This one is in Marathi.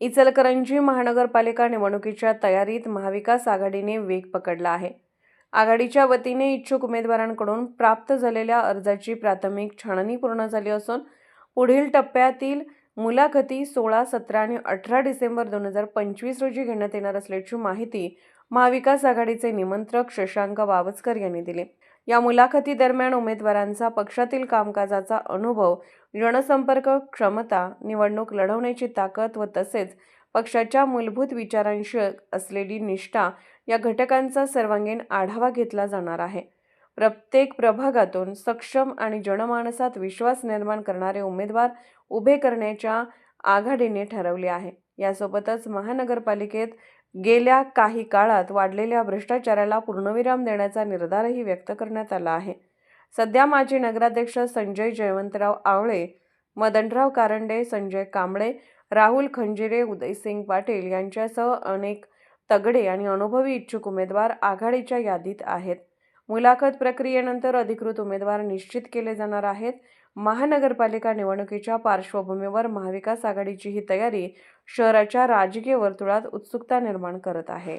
इचलकरंजी महानगरपालिका निवडणुकीच्या तयारीत महाविकास आघाडीने वेग पकडला आहे. आघाडीच्या वतीने इच्छुक उमेदवारांकडून प्राप्त झालेल्या अर्जाची प्राथमिक छाननी पूर्ण झाली असून पुढील टप्प्यातील मुलाखती सोळा सतरा आणि अठरा डिसेंबर दोन हजार पंचवीस रोजी घेण्यात येणार असल्याची माहिती महाविकास आघाडीचे निमंत्रक शशांक वावचकर यांनी दिली. या मुलाखती दरम्यान उमेदवारांचा पक्षातील कामकाजाचा अनुभव जनसंपर्क क्षमता निवडणूक लढवण्याची ताकद व तसेच पक्षाच्या मूलभूत विचारांशी असलेली निष्ठा या घटकांचा सर्वांगीण आढावा घेतला जाणार आहे. प्रत्येक प्रभागातून सक्षम आणि जनमानसात विश्वास निर्माण करणारे उमेदवार उभे करण्याच्या आघाडीने ठरवले आहे. यासोबतच महानगरपालिकेत गेल्या काही काळात वाढलेल्या भ्रष्टाचाराला पूर्णविराम देण्याचा निर्धारही व्यक्त करण्यात आला आहे. सध्या माजी नगराध्यक्ष संजय जयवंतराव आवळे मदनराव कारंडे संजय कांबळे राहुल खंजिरे उदयसिंग पाटील यांच्यासह अनेक तगडे आणि अनुभवी इच्छुक उमेदवार आघाडीच्या यादीत आहेत. मुलाखत प्रक्रियेनंतर अधिकृत उमेदवार निश्चित केले जाणार आहेत. महानगरपालिका निवडणुकीच्या पार्श्वभूमीवर महाविकास आघाडीची ही तयारी शहराच्या राजकीय वर्तुळात उत्सुकता निर्माण करत आहे.